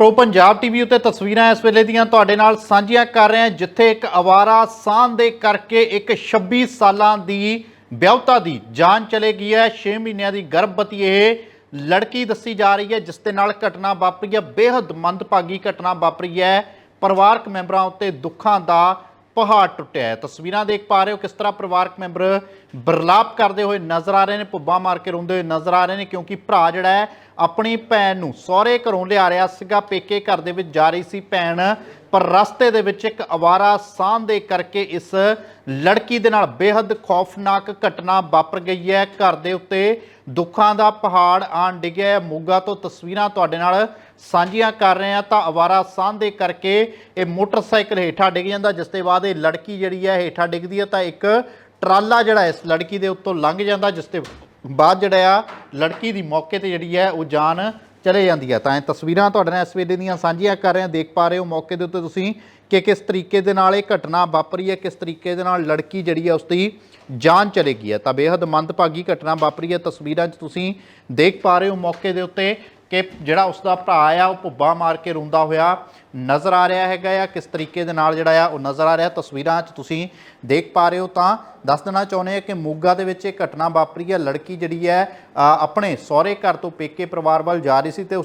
Pro Punjab TV ਉੱਤੇ ਤਸਵੀਰਾਂ ਇਸ ਵੇਲੇ ਦੀਆਂ ਤੁਹਾਡੇ ਨਾਲ ਸਾਂਝੀਆਂ ਕਰ ਰਹੇ ਹਾਂ, ਜਿੱਥੇ ਇੱਕ ਅਵਾਰਾ ਸਾਹ ਦੇ ਕਰਕੇ ਇੱਕ 26 ਸਾਲਾਂ ਦੀ ਵਿਆਹੁਤਾ ਦੀ ਜਾਨ ਚਲੇ ਗਈ ਹੈ। 6 ਮਹੀਨਿਆਂ ਦੀ ਗਰਭਵਤੀ ਇਹ ਲੜਕੀ ਦੱਸੀ ਜਾ ਰਹੀ ਹੈ, ਜਿਸ ਦੇ ਨਾਲ ਘਟਨਾ ਵਾਪਰੀ ਹੈ। ਬੇहद ਮੰਦਭਾਗੀ ਘਟਨਾ ਵਾਪਰੀ ਹੈ। ਪਰਿਵਾਰਕ ਮੈਂਬਰਾਂ ਉੱਤੇ ਦੁੱਖਾਂ ਦਾ ਪਹਾੜ ਟੁੱਟਿਆ ਹੈ। ਤਸਵੀਰਾਂ ਦੇਖ ਪਾ ਰਹੇ ਹੋ ਕਿਸ ਤਰ੍ਹਾਂ ਪਰਿਵਾਰਕ ਮੈਂਬਰ ਬਰਲਾਪ ਕਰਦੇ ਹੋਏ ਨਜ਼ਰ ਆ ਰਹੇ ਨੇ ਪੁੱਬਾਂ ਮਾਰ ਕੇ ਰੋਂਦੇ ਹੋਏ ਨਜ਼ਰ ਆ ਰਹੇ ਨੇ, ਕਿਉਂਕਿ ਭਰਾ ਜਿਹੜਾ ਹੈ, ਆਪਣੀ ਭੈਣ ਨੂੰ ਸਹੁਰੇ ਘਰੋਂ ਲਿਆ ਰਿਹਾ ਸੀਗਾ, ਪੇਕੇ ਘਰ ਦੇ ਵਿੱਚ ਜਾ ਰਹੀ ਸੀ ਭੈਣ। ਪਰ ਰਸਤੇ ਦੇ ਵਿੱਚ ਇੱਕ ਅਵਾਰਾ ਸਾਹ ਦੇ ਕਰਕੇ ਇਸ ਲੜਕੀ ਦੇ ਨਾਲ ਬੇहद ਖੌਫਨਾਕ ਘਟਨਾ ਵਾਪਰ ਗਈ ਹੈ। ਘਰ ਦੇ ਉੱਤੇ ਦੁੱਖਾਂ ਦਾ ਪਹਾੜ ਆਣ ਡਿੱਗਿਆ ਮੋਗਾ ਤੋਂ ਤਸਵੀਰਾਂ ਤੁਹਾਡੇ ਨਾਲ ਸਾਂਝੀਆਂ ਕਰ ਰਹੇ ਹਾਂ। ਤਾਂ ਅਵਾਰਾ ਸਾਹ ਦੇ ਕਰਕੇ ਇਹ ਮੋਟਰਸਾਈਕਲ ਹੇਠਾਂ ਡਿੱਗ ਜਾਂਦਾ, ਜਿਸ ਦੇ ਬਾਅਦ ਇਹ ਲੜਕੀ ਜਿਹੜੀ ਹੈ, ਹੇਠਾਂ ਡਿੱਗਦੀ ਹੈ। ਤਾਂ ਇੱਕ ਟਰਾਲਾ ਜਿਹੜਾ ਇਸ ਲੜਕੀ ਦੇ ਉੱਤੋਂ ਲੰਘ ਜਾਂਦਾ, ਜਿਸ ਦੇ ਬਾਅਦ ਜਿਹੜਾ ਆ, ਲੜਕੀ ਦੀ ਮੌਕੇ ਤੇ ਜਿਹੜੀ ਹੈ, ਉਹ ਜਾਨ ਚਲੇ ਜਾਂਦੀ ਹੈ ਤਾਂ ਇਹ ਤਸਵੀਰਾਂ ਤੁਹਾਡੇ ਨਾਲ ਇਸ ਵੇਲੇ ਦੀਆਂ ਸਾਂਝੀਆਂ ਕਰ ਰਹੇ ਹਾਂ। ਦੇਖ ਪਾ ਰਹੇ ਹੋ ਮੌਕੇ ਦੇ ਉੱਤੇ ਤੁਸੀਂ ਕਿ ਕਿਸ ਤਰੀਕੇ ਦੇ ਨਾਲ ਇਹ ਘਟਨਾ ਵਾਪਰੀ ਹੈ, ਕਿਸ ਤਰੀਕੇ ਦੇ ਨਾਲ ਲੜਕੀ ਜਿਹੜੀ ਹੈ ਉਸ ਦੀ ਜਾਨ ਚਲੇ ਗਈ ਹੈ ਤਾਂ ਬੇहद ਮੰਦਭਾਗੀ ਘਟਨਾ ਵਾਪਰੀ ਹੈ। ਤਸਵੀਰਾਂ 'ਚ ਤੁਸੀਂ ਦੇਖ ਪਾ ਰਹੇ ਹੋ ਮੌਕੇ ਦੇ ਉੱਤੇ ਕਿ ਜਿਹੜਾ ਉਸ ਦਾ ਭਰਾ ਆ, ਉਹ ਭੁੱਬਾ ਮਾਰ ਕੇ ਰੋਂਦਾ ਹੋਇਆ ਨਜ਼ਰ ਆ ਰਿਹਾ ਹੈਗਾ ਆ। ਕਿਸ ਤਰੀਕੇ ਦੇ ਨਾਲ ਜਿਹੜਾ ਆ, ਉਹ ਨਜ਼ਰ ਆ ਰਿਹਾ। ਤਸਵੀਰਾਂ 'ਚ ਤੁਸੀਂ ਦੇਖ ਪਾ ਰਹੇ ਹੋ ਤਾਂ ਦੱਸ ਦੇਣਾ ਚਾਹੁੰਦੇ ਆ ਕਿ ਮੋਗਾ ਦੇ ਵਿੱਚ ਇਹ ਘਟਨਾ ਵਾਪਰੀ ਹੈ। ਲੜਕੀ ਜਿਹੜੀ ਹੈ ਆਪਣੇ ਸਹੁਰੇ ਘਰ ਤੋਂ ਪੇਕੇ ਪਰਿਵਾਰ ਵੱਲ ਜਾ ਰਹੀ ਸੀ ਤੇ ਉਸ